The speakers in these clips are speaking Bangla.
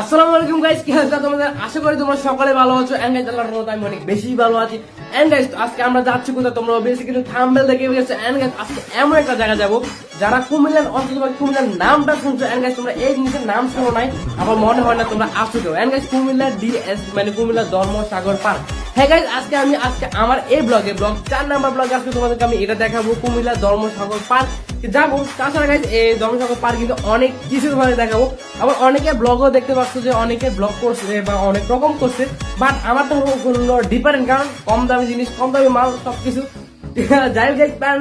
আসসালামু আলাইকুম গাইস কি আশা করি তোমরা সকলে ভালো আছো। আমি অনেক বেশি ভালো আছি। গাইস আজকে আমরা যাচ্ছি দেখে গাইস আজকে এমন একটা জায়গা যাব, যারা কুমিল্লার নামটা গাইস তোমরা এই নাম শোনো নাই আমার মনে হয় না তোমরা আসছো কেউ। এন্ড গাইস কুমিল্লার ডিএস মানে কুমিল্লার ধর্ম সাগর পার্ক। হ্যাঁ গাইস আজকে আমি আজকে আমার এই ব্লগে ব্লগ চার নাম্বার ব্লগে আজকে তোমাদেরকে আমি এটা দেখাবো কুমিল্লা ধর্মসাগর পার্ক। যাব তাছাড়া গাইজ এই ধর্মসাগর পার্ক কিন্তু অনেক কিছু তোমাদের দেখাবো। আবার অনেকে ব্লগও দেখতে পাচ্ছ যে অনেকে ব্লগ করছে বা অনেক রকম করছে বাট আমার তো হলো ডিফারেন্ট কারণ কম দামি জিনিস, কম দামি মাল, সবকিছু। যাই হোক গাইজ প্যারা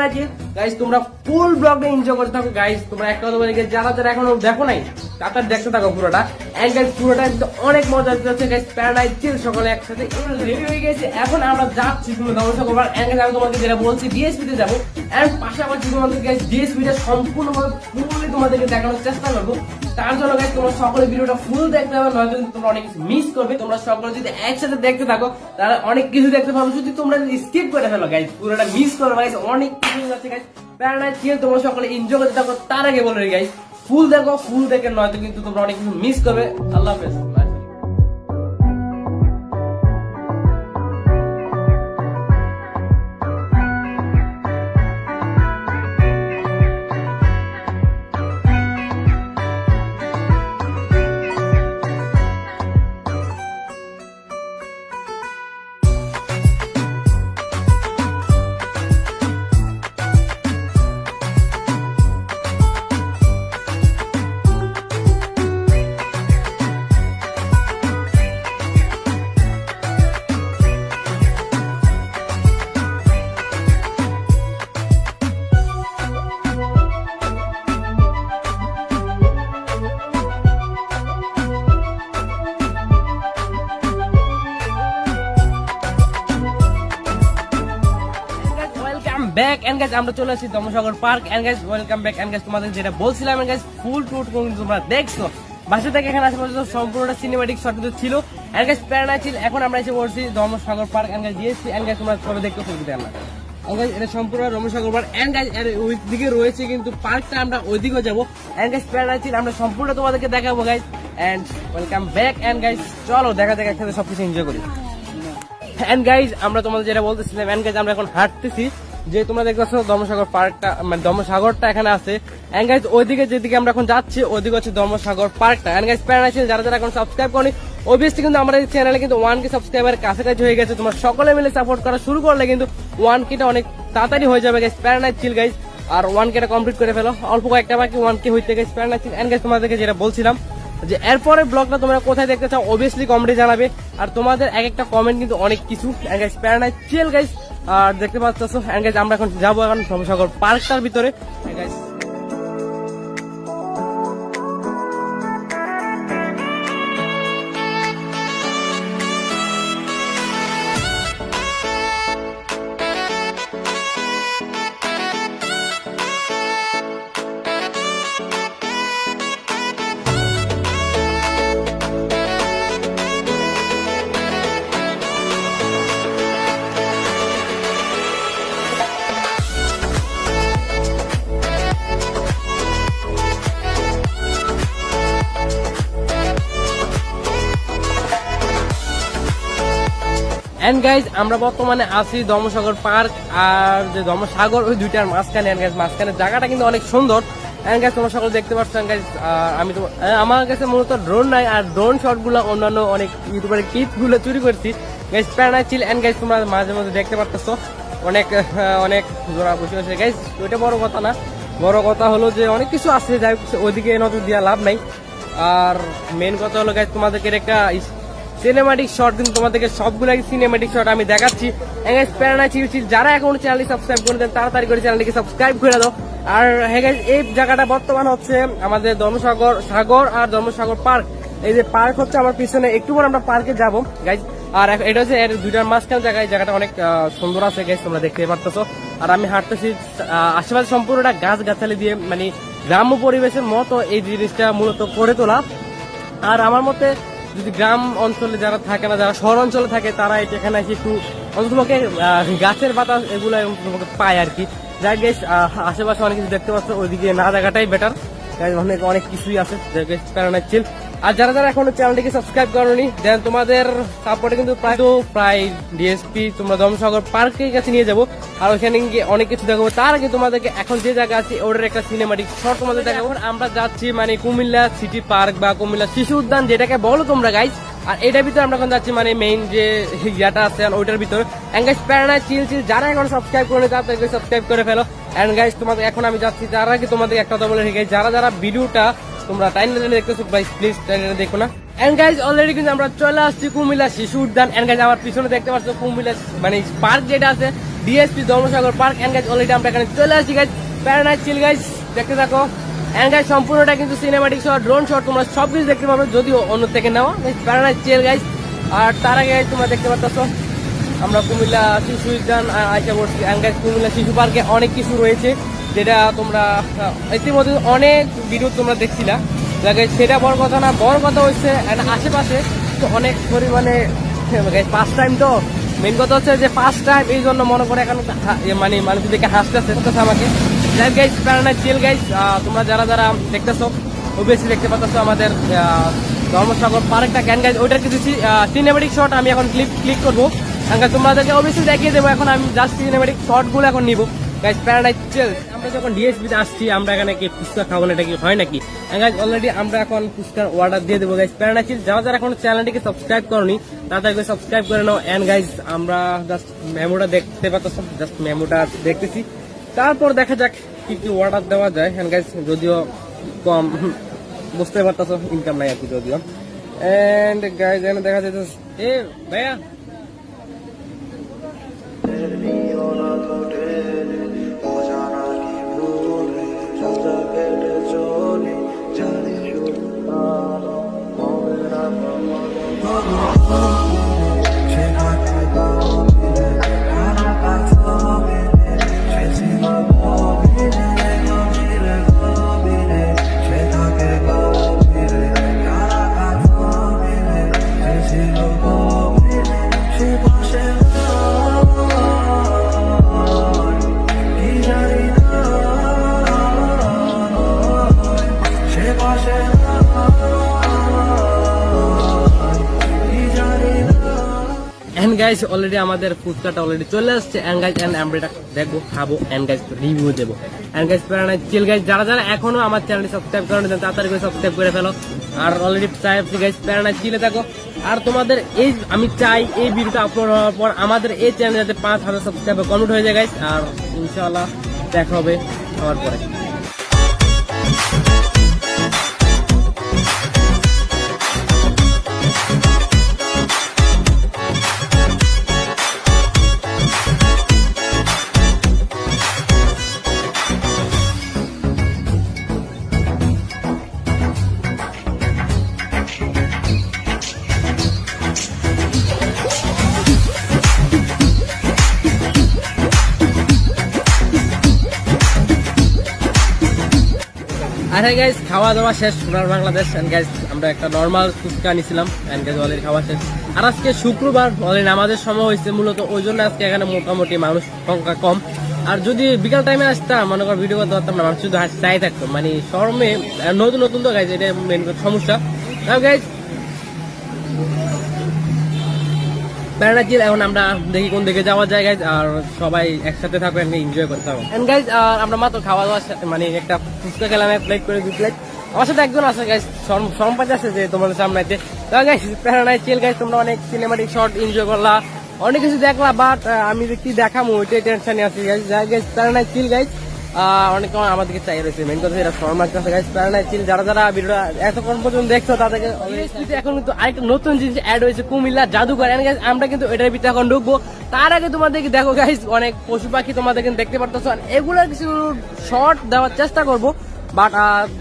গাইজ তোমরা ফুল ব্লগটা এনজয় করতে থাকো গাইজ তোমরা একটা কথা বলি যারা যারা এখনও দেখো নাই, তারা দেখতে থাকো পুরোটা। এন্ড গাইজ পুরোটা অনেক মজা যাচ্ছে গাইজ প্যারাডাইজ চিল সকালে একসাথে রেডি হয়ে গেছে। এখন আমরা যাচ্ছি তুমি ধর্মসাগর পার্ক এন্ড আমি তোমাকে যেটা বলছি ডিএসপি তে যাব। এন্ড পাশাপাশি তোমাদের গাইজ ডিএসপি টা সম্পূর্ণভাবে ফুললি তোমাদেরকে দেখানোর চেষ্টা করব। তার জন্য গাইজ তোমরা সকলে ভিডিওটা ফুল দেখতে হবে নয়তো তোমরা অনেক কিছু মিস করবে। তোমরা সকলে যদি একসাথে দেখতে থাকো, তাহলে অনেক কিছু দেখতে পাবো। যদি তোমরা স্কিপ করে ফেলো গাইজ পুরোটা মিস করো গাইজ অনেক কিছু আছে গাইজ প্যারাডাইজ চিল তোমরা সকলে এনজয় করতে থাকো তার আগে বলে গাইজ ফুল দেখো, ফুল দেখে নয়তো কিন্তু তোমরা অনেক কিছু মিস করবে। আল্লাহ হাফেজ। ব্যাক এন্ড গাইস আমরা চলে আসছি Dharmasagar park and guys welcome back and guys তোমাদের যেটা বলছিলাম এন্ড গাইস ফুল টুর কিন্তু তোমরা দেখছ বাসা থেকে এখানে আসা পর্যন্ত সম্পূর্ণটা সিনেমাটিক শট কিন্তু ছিল এন্ড গাইস প্যারানা ছিল এখন আমরা এসে পড়ছি Dharmasagar park and guys GSP and guys তোমরা সবাই দেখতে পাচ্ছি আমরা এটা সম্পূর্ণ গাইস এর ওই দিকে রয়েছে কিন্তু পার্কটা আমরা ওইদিকে যাব ছিল আমরা সম্পূর্ণ তোমাদেরকে দেখাবো and welcome back and guys চলো দেখা সবকিছু এনজয় করি এন্ড গাইজ আমরা তোমাদের যেটা বলতেছিলাম এন্ড গাইজ আমরা এখন হাঁটতেছি যে তোমরা দেখতে পাচ্ছ ধর্মসাগর পার্কটা মানে ধর্মসাগরটা এখানে আছে। এন্ড গাইজ ওইদিকে যেদিকে আমরা এখন যাচ্ছি, ওইদিকে হচ্ছে ধর্মসাগর পার্কটা। এন্ড গাইজ প্যারানাইছিল যারা যারা এখন সাবস্ক্রাইব করেনি অবভিয়াসলি কিন্তু আমাদের চ্যানেলে কিন্তু ওয়ান কে সাবস্ক্রাইবার কাছাকাছি হয়ে গেছে। তোমরা সকলে মিলে সাপোর্ট করা শুরু করলে কিন্তু ওয়ান কেটা অনেক তাড়াতাড়ি হয়ে যাবে গাইজ প্যারানাইজ ছিল গাইজ আর ওয়ান কেটা কমপ্লিট করে ফেলো। অল্প কয়েকটা বাকি ওয়ান কে হইতে গেছে প্যারানাইজ এন্ড গাইজ তোমাদেরকে যেটা বলছিলাম, যে এরপরে ব্লগটা তোমরা কোথায় দেখতে চাও অবভিয়াসলি কমেন্টে জানাবে। আর তোমাদের এক একটা কমেন্ট কিন্তু অনেক কিছু। গাইস প্যারানাই চিল গাইস আর দেখতে পাচ্ছ আমরা এখন যাব এখন সমসাগর পার্কটার ভিতরে। এন্ড গাইজ আমরা বর্তমানে আছি ধর্মসাগর পার্ক, আর যে ধর্মসাগর, ওই দুইটার মাঝখানে এন্ড গাইজ মাঝখানে জায়গাটা কিন্তু অনেক সুন্দর। এন্ড গাইজ তোমরা সকলে দেখতে পাচ্ছ গাইজ আমি তো আমার কাছে মূলত ড্রোন নাই, আর ড্রোন শটগুলো অন্যান্য অনেক ইউটিউবের ক্লিপগুলো চুরি করছি। গাইজ প্যারানাই ছিল এন্ড গাইজ তোমরা মাঝে মাঝে দেখতে পারতেছো। অনেক অনেক জোড়া বসে আছে। গাইজ ওইটা বড় কথা না। বড় কথা হলো যে, অনেক কিছু আছে, যাই ওইদিকে নজর দেওয়া লাভ নাই। আর মেন কথা হলো গাইজ তোমাদেরকে একটা সিনেমাটিক শট কিন্তু তোমাদেরকে সবগুলো সিনেমাটিক শট আমি দেখাচ্ছি। যারা এখন চ্যানেলটি সাবস্ক্রাইব করে দেন, তাড়াতাড়ি করে চ্যানেলটিকে সাবস্ক্রাইব করে দাও। আর হ্যাঁ এই জায়গাটা বর্তমান হচ্ছে আমাদের ধর্মসাগর সাগর আর ধর্মসাগর পার্ক। এই যে পার্ক হচ্ছে আমার পিছনে, একটু পর আমরা পার্কে যাব। গাইজ আর এটা হচ্ছে দুইটার মাঝখানে জায়গায় জায়গাটা অনেক সুন্দর আছে গাইজ তোমরা দেখতে পারতেছো। আর আমি হাঁটতেছি আশেপাশে সম্পূর্ণটা গাছ গাছালি দিয়ে মানে গ্রাম্য পরিবেশের মতো এই জিনিসটা মূলত করে তোলা। আর আমার মতে যদি গ্রাম অঞ্চলে যারা থাকে না, যারা শহর অঞ্চলে থাকে, তারা এটা এখানে এসে একটু অন্ততপক্ষে গাছের বাতাস এগুলো তোমাকে পায় আর কি। যাই গেস আশেপাশে অনেক কিছু দেখতে পাচ্ছ, ওইদিকে না দেখাটাই বেটার অনেক অনেক কিছুই আছে। প্যারানাইট চিল আর যারা যারা এখনও চ্যানেলটিকে সাবস্ক্রাইব করনি দেন তোমাদের সাপোর্টে কিন্তু প্রায় তো প্রায় ডিএসপি তোমরা দমসাগর পার্কের কাছে নিয়ে যাব। আর ওখানে গিয়ে অনেক কিছু দেখাবো। তার আগে তোমাদেরকে এখন যে জায়গা আছে ওটার একটা সিনেমাটিক শর্ট তোমাদের দেখাবো। আমরা যাচ্ছি মানে কুমিল্লা সিটি পার্ক বা কুমিল্লা শিশু উদ্যান যেটাকে বলো তোমরা গাইজ আর এটার ভিতরে আমরা এখন যাচ্ছি মানে মেইন যে ইয়াটা আছে ওইটার ভিতরে। অ্যান্ড গাইজ প্যারানাই চিল চিল যারা এখন সাবস্ক্রাইব করে তাদেরকে সাবস্ক্রাইব করে ফেলো। অ্যান্ড গাইজ তোমাদের এখন আমি যাচ্ছি তার আগে তোমাদের একটা কথা বলে রেখে যারা যারা ভিডিওটা তোমরা টাইম টেনে দেখতেছো, ভাই প্লিজ টাইম দেখো না। এন্ড গাইজ অলরেডি কিন্তু আমরা চলে আসছি কুমিল্লা শিশু উদ্যান। এন্ড গাইজ আমার পিছনে দেখতে পাচ্ছ কুমিল্লা মানে পার্ক যেটা আছে DSP Dharmasagar park and guys already আমরা এখানে চলে আসছি গাইজ প্যারানাইট চিল গাইজ দেখতে থাকো। এন্ড গাইজ সম্পূর্ণটা কিন্তু সিনেমাটিক শট ড্রোন শট তোমরা সব কিছু দেখতে পাবে, যদিও অন্য থেকে নেওয়া। প্যারানাইট চিল গাইজ আর তার আগে তোমরা দেখতে পাচ্ছ, আমরা কুমিল্লা শিশু উদ্যান, আ- আইসা পড়ছি। এন্ড গাইজ কুমিল্লা শিশু পার্কে অনেক কিছু রয়েছে। যেটা তোমরা ইতিমধ্যে অনেক ভিডিও তোমরা দেখছিলা। দেখে সেটা বড় কথা না, বড় কথা হচ্ছে, and আশেপাশে তো অনেক পরিমাণে ফার্স্ট টাইম তো। মেন কথা হচ্ছে যে ফার্স্ট টাইম এই জন্য মনে করে এখন মানে মানুষ দেখে হাসতেছে কথা আমাকে। গাইজ প্যারানা চিল গাইজ তোমরা যারা যারা দেখতেছো ওবিএসি দেখতে পাচ্ছ আমাদের ধর্মসাগর পার্কটা। ক্যান গাইজ ওইটার কিছু সিনেমেটিক শট আমি এখন ক্লিক ক্লিক করব। তোমাদেরকে অবশ্যই দেখিয়ে দেবো, এখন আমি জাস্ট সিনেমেটিক শটগুলো এখন নিবো। গাইজ প্যারাডাইজ চিল আমরা যখন ডিএসপি তে আসছি, আমরা এখানে কি ফুচকা খাব না, এটা কি হয় নাকি? গাইজ অলরেডি আমরা এখন ফুচকার অর্ডার দিয়ে দেবো। গাইজ প্যারাডাইজ চিল যারা যারা এখন চ্যানেলটিকে সাবস্ক্রাইব করনি তাদেরকে সাবস্ক্রাইব করে নাও। এন্ড গাইজ আমরা জাস্ট মেমোটা দেখতে পাচ্ছ জাস্ট মেমোটা দেখতেছি। তারপর দেখা যাক কি কি অর্ডার দেওয়া যায়। এন্ড গাইজ যদিও কম, বুঝতে পারতেছো ইনকাম নাই আর কি যদিও। এন্ড গাইজ দেখা যাচ্ছে এ, ভাইয়া এন্ড গাইস অলরেডি আমাদের ফুচকাটা অলরেডি চলে আসছে। গাইস এন্ড আমরা দেখব, খাব এন্ড গাইস রিভিউ দেবো। এন্ড গাইস চিল গাইস যারা যারা এখনও আমার চ্যানেলটি সাবস্ক্রাইব করেন তাড়াতাড়ি করে সাবস্ক্রাইব করে ফেলো। আর অলরেডি সাহেব গাইস প্যারানাই চিলে থাকো। আর তোমাদের এই, আমি চাই এই ভিডিওটা আপলোড হওয়ার পর আমাদের এই চ্যানেল যাতে পাঁচ হাজার সাবস্ক্রাইবার কমপ্লিট হয়ে যায় গাইস আর ইনশাআল্লাহ দেখা হবে আমার পরে। আরে গাইস খাওয়া দাওয়া শেষ, সোনার বাংলাদেশ। এন্ড গাইজ আমরা একটা নর্মাল ফুচকা নিছিলাম। অ্যান্ড গাইজ অলরেডি খাওয়া শেষ। আর আজকে শুক্রবার অলরেডি আমাদের সময় হয়েছে মূলত। ওই জন্য আজকে এখানে মোটামুটি মানুষ সংখ্যা কম। আর যদি বিকাল টাইমে আসতাম, মনে কর ভিডিও করতে পারতাম না। মানুষ শুধু চাই থাকতো। মানে শর্মে, নতুন নতুন তো গাইজ এটা মেন সমস্যা। গাইজ প্যারানাচিল এখন আমরা দেখি কোন দিকে যাওয়া যায় গাইজ আর সবাই একসাথে থাকব এনজয় করতে হবে এন্ড গাইজ আমরা মাত্র খাওয়া দাওয়া মানে একটা ফুচকা খেলাম, এক প্লেট করে দুই প্লেট আমার সাথে একজন আছে গাইজ পাঁচ আছে যে তোমাদের সামনে আছে। তো গাইজ প্যারানাচিল গাইজ তোমরা অনেক সিনেমাটিক শর্ট এনজয় করলা। অনেক কিছু দেখলা বাট আমি যে কি দেখামো, ওইটাই টেনশনে আছি গাইজ গাইজ প্যারানাচিল গাইজ অনেক আমাদেরকে চাই রয়েছে। মেন কথা এটা শর্ম লাগতেছে গাইজ প্যারানাচিল যারা যারা ভিডিওটা এতক্ষণ পর্যন্ত দেখছ, তাদেরকে এখন কিন্তু আরেকটা নতুন জিনিস অ্যাড হয়েছে, কুমিল্লা জাদুঘর। আমরা কিন্তু এটার ভিতরে এখন ঢুকবো। তার আগে তোমাদেরকে দেখো গাইজ অনেক পশু পাখি তোমাদের কিন্তু দেখতে পারতেছো। এগুলোর কিছু শর্ট দেওয়ার চেষ্টা করব। বাট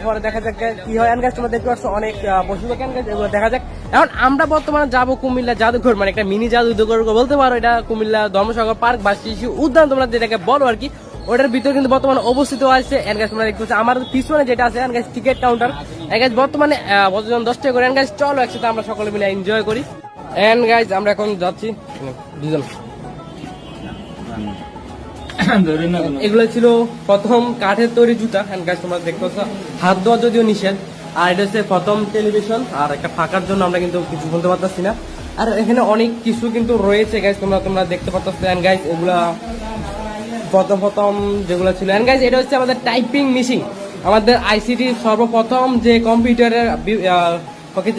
পরে দেখা যাক কি হয়। গাছ তোমরা দেখতে পাচ্ছ অনেক পশু পাখি। এগুলো দেখা যাক। এখন আমরা বর্তমানে যাব কুমিল্লা জাদুঘর মানে একটা মিনি জাদুঘর বলতে পারো। এটা কুমিল্লা ধর্মসাগর পার্ক বা শিশু উদ্যান, তোমরা যেটাকে বলো আর কি। ওটার ভিতরে কিন্তু বর্তমানে অবস্থিত আছে। গাছ আমার পিছনে যেটা আছে গাছ টিকিট কাউন্টার গাছ বর্তমানে আহ, বর্তমান দশ টাকা করে গাছ চলো একসাথে আমরা সকলে মিলে এনজয় করি। এন্ড গাইজ আমরা এখন যাচ্ছি। দুজন। এগুলো ছিল প্রথম কাঠের তৈরি জুতা। হ্যান্ড গাছ তোমরা দেখতে পাচ্ছ হাত দেওয়া যদিও নিষেধ আর এটা হচ্ছে প্রথম টেলিভিশন আর একটা ফাঁকার জন্য আমরা কিন্তু কিছু বলতে পারতেছি না। আর এখানে অনেক কিছু কিন্তু রয়েছে গাইজ তোমরা তোমরা দেখতে পাচ্ছ গাইজ এগুলা প্রথম প্রথম যেগুলো ছিল। এন্ড গাইজ এটা হচ্ছে আমাদের টাইপিং মেশিন আমাদের আইসিটি সর্বপ্রথম যে কম্পিউটারের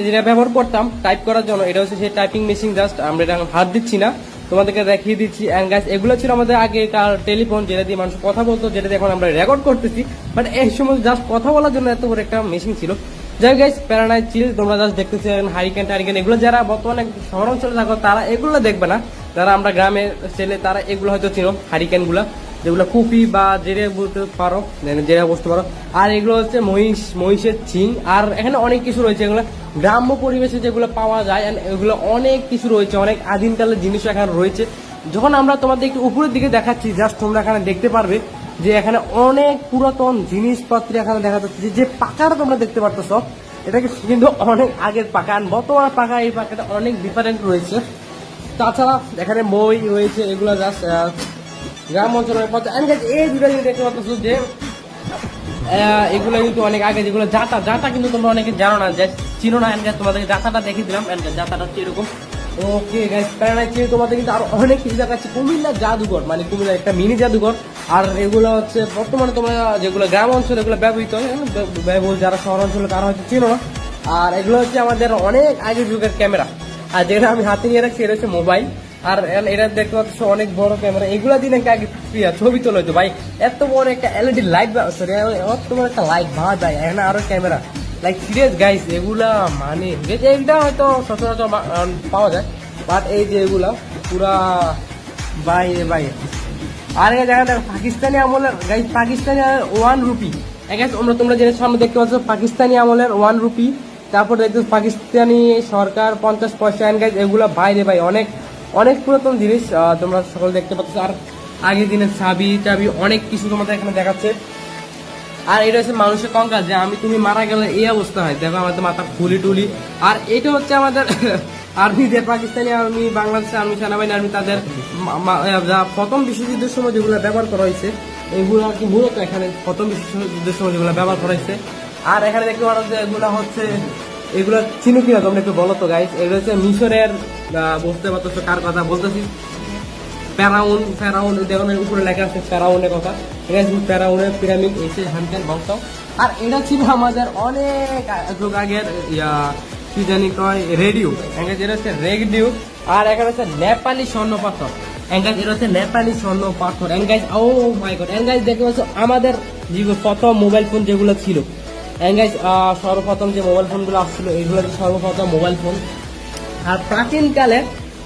যেটা ব্যবহার করতাম টাইপ করার জন্য, এটা হচ্ছে সেই টাইপিং মেশিন জাস্ট আমরা এটা হাত দিচ্ছি না। তোমাদেরকে দেখিয়ে দিচ্ছি। এন্ড গাইজ এগুলো ছিল আমাদের আগে আগেকার টেলিফোন যেটা দিয়ে মানুষ কথা বলতো যেটা দিয়ে এখন আমরা রেকর্ড করতেছি। বাট এই সময় জাস্ট কথা বলার জন্য এত বড় একটা মেশিন ছিল। যাই গাইজ প্যারানাইট চিল তোমরা জাস্ট দেখতেছি হারিকেন টারিকেন এগুলো যারা বর্তমানে শহর অঞ্চলে থাকো, তারা এগুলো দেখবে না। যারা আমরা গ্রামের ছেলে, তারা এগুলো হয়তো চিনো হারিকেনগুলা। যেগুলো কুপি বা জেরে বলতে পারো মানে জেরে বসতে পারো। আর এগুলো হচ্ছে মহিষ, মহিষের চিং আর এখানে অনেক কিছু রয়েছে এগুলো। গ্রাম্য পরিবেশে যেগুলো পাওয়া যায় এগুলো অনেক কিছু রয়েছে, অনেক আদিমকালের জিনিস এখানে রয়েছে। যখন আমরা তোমাদের একটু উপরের দিকে দেখাচ্ছি জাস্ট তোমরা এখানে দেখতে পারবে যে এখানে অনেক পুরাতন জিনিসপত্র এখানে দেখা যাচ্ছে। যে- পাকাটা তোমরা দেখতে পারতেছ, এটা কিন্তু অনেক আগের পাকা বর্তমান পাকা এই পাকাটা অনেক ডিফারেন্ট রয়েছে। তাছাড়া এখানে মই রয়েছে, এগুলো জাস্ট গ্রাম অঞ্চলের পথে। আমি এই দুটো জিনিস দেখতে পাচ্ছ যে এগুলো কিন্তু অনেক আগে যেগুলো জাতা জাতা কিন্তু তোমরা অনেকে জানো না যে চিনো না এন্ড তোমাদেরকে জাতাটা দেখিয়ে দিলাম এন্ড জাতাটা হচ্ছে এরকম। ওকে গাইস প্যারানাই চিনি তোমাদের কিন্তু আরও অনেক কিছু দেখাচ্ছে। কুমিল্লা জাদুঘর মানে কুমিল্লা একটা মিনি জাদুঘর। আর এগুলো হচ্ছে বর্তমানে তোমরা যেগুলো গ্রাম অঞ্চলে এগুলো ব্যবহৃত হয় হ্যাঁ, ব্য- ব্যয়বহুল যারা শহর অঞ্চলে তারা হয়তো চিনো না। আর এগুলো হচ্ছে আমাদের অনেক আগের যুগের ক্যামেরা। আর যেটা আমি হাতে নিয়ে রাখছি এটা হচ্ছে মোবাইল। আর এটা দেখতে পাচ্ছ অনেক বড় ক্যামেরা এগুলা দিয়ে নাকি আগে ছবি তোলা হতো ভাই, এত বড় একটা এলইডি লাইট সরি এত বড় একটা লাইট ভাবা যায় এখানে আরও ক্যামেরা লাইক সিরিয়াস গাইস এগুলা মানে এইটা হয়তো সচরাচর পাওয়া যায়। বাট এই যে এগুলা, পুরা বাই বাই আর এটা দেখা দেখো পাকিস্তানি আমলের গাইস পাকিস্তানি ওয়ান রুপি তোমরা তোমরা যেটা সামনে দেখতে পাচ্ছ, পাকিস্তানি আমলের ওয়ান রুপি তারপর দেখতে পাকিস্তানি সরকার পঞ্চাশ পয়সা। এগুলা বাইরে ভাই, অনেক অনেক পুরাতন জিনিস তোমরা সকল দেখতে পাচ্ছ। আর আগের দিনের চাবি টাবি অনেক কিছু তোমাদের এখানে দেখাচ্ছে। আর এটা হচ্ছে মানুষের কঙ্কাল, যে আমি তুমি মারা গেলে এই অবস্থা হয়। দেখো আমাদের মাথা ফুলি টুলি। আর এটা হচ্ছে আমাদের আর্মিদের পাকিস্তানি আর্মি বাংলাদেশের আর্মি সেনাবাহিনী আর্মি তাদের যা প্রথম বিশ্বযুদ্ধের সময় যেগুলো ব্যবহার করা হয়েছে, এগুলো আর কি মূলত এখানে প্রথম বিশ্বযুদ্ধের সময় যেগুলো ব্যবহার করা হয়েছে। আর এখানে দেখতে পারো যে এগুলো হচ্ছে এগুলো চিনো কিনা তোমরা একটু বলো তো গাইস এগুলো হচ্ছে মিশরের বুঝতে পারতেছো কার কথা বলতেছি? প্যারাউন ফেরাউন দেখুন উপরে লেখা আছে প্যারাউনের কথা। আছে ফেরাউনের পিরামিড এসে হানতেন বংশ আর এটা ছিল আমাদের অনেক যুগ আগের কি জানি কয় রেডিও এঙ্গাজ এটা হচ্ছে রেডিও আর এখানে হচ্ছে নেপালি স্বর্ণ পাথর। এঙ্গাজ এটা হচ্ছে নেপালি স্বর্ণ পাথর। এঙ্গাজ ও মাই গড এঙ্গাজ দেখতে পাচ্ছ, আমাদের যে প্রথম মোবাইল ফোন যেগুলো ছিল এঙ্গাজ সর্বপ্রথম যে মোবাইল ফোনগুলো আসছিল এগুলো সর্বপ্রথম মোবাইল ফোন আর প্রাচীনকালে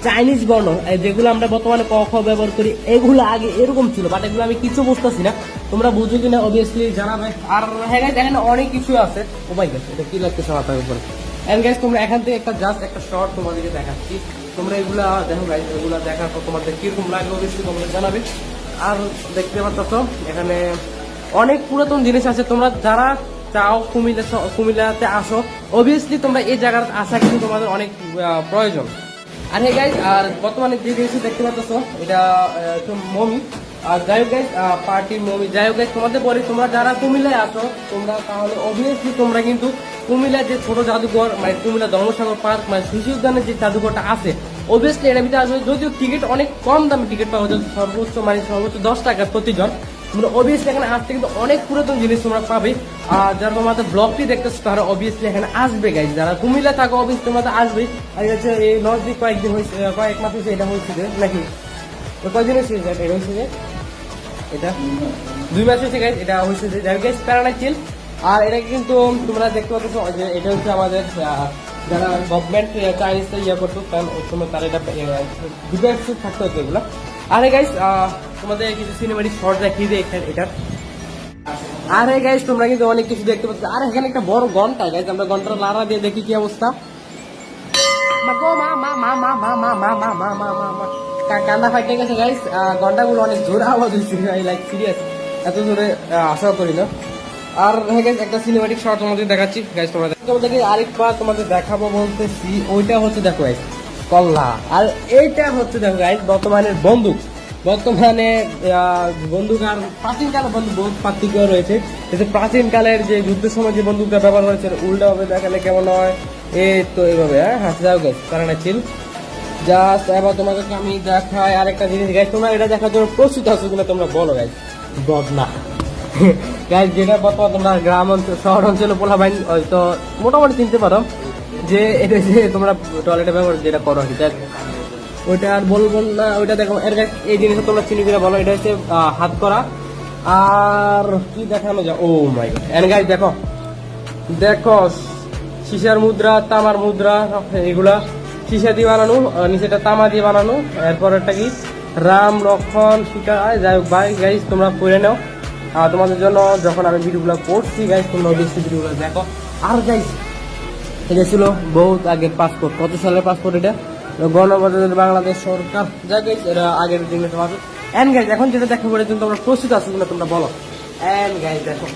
চাইনিজ বর্ণ যেগুলো আমরা বর্তমানে ক খ ব্যবহার করি এগুলো আগে এরকম ছিল বাট এগুলো আমি কিছু বুঝতেছি না। তোমরা বুঝো কিনা অবভিয়াসলি জানাবে আর হ্যাঁ guys, এখানে অনেক কিছু আছে। ও মাই গড এটা কি লাগতেছে মাথার উপরে? গাইস তোমরা এখান থেকে একটা জাস্ট একটা শর্ট তোমাদেরকে দেখাচ্ছি। তোমরা এগুলা দেখো গাইস এগুলো দেখার পর তোমাদের কীরকম লাগে অবশ্যই তোমরা জানাবে। আর দেখতে পাচ্ছ এখানে অনেক পুরাতন জিনিস আছে। তোমরা যারা চাও, কুমিল্লা কুমিল্লাতে আসো। অবভিয়াসলি তোমরা এই জায়গার আসা কিন্তু তোমাদের অনেক প্রয়োজন। আর হে গাইজ আর বর্তমানে যে জিনিস দেখতে পাচ্ছ এটা মমি। আর যাই হোক গাইজ পার্টির মমি। যাই হোক গাইজ তোমাদের বলি, তোমরা যারা কুমিল্লায় আসো তোমরা তাহলে অবভিয়াসলি তোমরা কিন্তু কুমিল্লার যে ছোট জাদুঘর মানে কুমিল্লা ধর্মসাগর পার্ক মানে শিশু উদ্যানের যে জাদুঘরটা আছে অবভিয়াসলি এর ভিতরে আসবে যদিও টিকিট অনেক কম দামে টিকিট পাওয়া যায়, সর্বোচ্চ মানে সর্বোচ্চ দশ টাকা প্রতিজন। তোমরা অবভিয়াসলি এখানে আসতে কিন্তু অনেক পুরাতন জিনিস তোমরা পাবে। আর যারা তোমাদের ব্লগটি দেখতেছো, তারা অবভিয়াসলি এখানে আসবে গাইজ যারা কুমিল্লা থাকো অবভিয়াসলি তোমরা তো আসবে। আর হচ্ছে এই নজদিক কয়েকদিন হয়েছে কয়েক মাস হয়েছে এটা হয়েছে নাকি? তো কয়দিন হয়েছে এটা? হয়েছে যে, এটা? দুই মাস হয়েছে গাইজ এটা হয়েছে যে, যাই গাইজ প্যারানাই চিল আর এটা কিন্তু তোমরা দেখতে পাচ্ছ যে, এটা হচ্ছে আমাদের যারা গভর্নমেন্ট চাইনিজ ইয়ে করতো কারণ ওই সময় তারা এটা ডিফেন্স থাকতে হতো এগুলো। আরে গাইস তোমাদের কিছু সিনেমাটিক শর্ট দেখিয়ে দিই এটার আরে গাইস তোমরা কিন্তু অনেক কিছু দেখতে পাচ্ছ আর এখানে একটা বড় ঘণ্টা গাইস আমরা ঘণ্টার লারা দিয়ে দেখি কি অবস্থা কান্দা ফাইটে গেছে গাইস ঘন্টাগুলো অনেক জোরে আওয়াজ হয়েছে লাইক সিরিয়াস এত জোরে আশা করি না আর হ্যাঁ গাইস একটা সিনেমাটিক শর্ট তোমাদের দেখাচ্ছি গাইস তোমাদের তোমাদেরকে আরেকবার তোমাদের দেখাবো বলতেছি ওইটা হচ্ছে দেখো গাইস কল্লা। আর এইটা হচ্ছে দেখো গাইজ বর্তমানের বন্দুক। বর্তমানে আহ, বন্দুকার প্রাচীন কালের বন্দুক বহুত পার্থক্য রয়েছে। কিন্তু প্রাচীনকালের যে যুদ্ধের সময় যে বন্দুকটা ব্যবহার করেছে উল্টা ভাবে দেখালে কেমন হয়? এই তো এইভাবে হ্যাঁ? হাতে যাও গেছে কারণ ছিল জাস্ট এবার তোমাদেরকে আমি দেখাই আরেকটা জিনিস গাইজ তোমরা এটা দেখার জন্য প্রস্তুত আছো কিনা তোমরা বলো গাইজ বদনা গাইজ যেটা বর্তমান তোমরা গ্রাম অঞ্চল শহর অঞ্চলে পোলা বাইন তো মোটামুটি চিনতে পারো। যে এটা যে তোমরা টয়লেটে ব্যবহার যেটা করো আর ওইটা আর বলব না, ওইটা দেখো গায়ে এই জিনিসটা তোমরা চিনি করে বলো, এটা হচ্ছে হাত করা। আর কি দেখানো যায়? ও মাই গড এর গাইজ দেখো দেখো, সীসার মুদ্রা, তামার মুদ্রা, এগুলা সীসা দিয়ে বানানো নিচেটা তামা দিয়ে বানানো। এরপর একটা কি? রাম, লক্ষণ, সীতা যাই হোক ভাই গাইজ তোমরা পড়ে নাও। তোমাদের জন্য যখন আমি ভিডিওগুলো করছি গাইজ তোমরা অবশ্যই ভিডিওগুলো দেখো। আর গাইজ এটা ছিল বহুত আগের পাসপোর্ট কত সালের পাসপোর্ট এটা? গণপ্রজাতন্ত্রী বাংলাদেশ সরকার যা গেছে এটা আগের দিনে তোমাদের এন গাইজ এখন যেটা দেখা করে তোমরা প্রস্তুত আছো কিনা তোমরা বলো। এন গাইজ দেখো।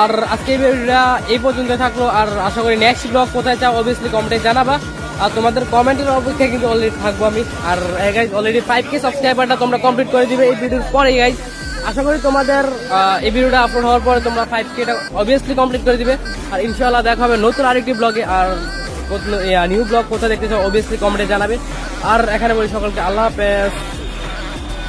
আর আজকে ভিডিওটা এই পর্যন্ত থাকল, আর আশা করি নেক্সট ব্লগ কোথায় চাও অবভিয়াসলি কমেন্টে জানাবা। আর তোমাদের কমেন্টের অপেক্ষায় কিন্তু অলরেডি থাকব আমি। আর গাইজ অলরেডি ফাইভ কে সাবস্ক্রাইবারটা তোমরা কমপ্লিট করে দিবে এই ভিডিওর পরে গাইজ আশা করি তোমাদের এই ভিডিওটা আপলোড হওয়ার পরে তোমরা ফাইভ কেটা অবভিয়াসলি কমপ্লিট করে দিবে। আর ইনশাআল্লাহ দেখা হবে নতুন আরেকটি ব্লগে আর নিউ ব্লগ কোথায় দেখতে চাও অবভিয়াসলি কমেন্টে জানাবে। আর এখানে বলি সকলকে আল্লাহ হাফেজ।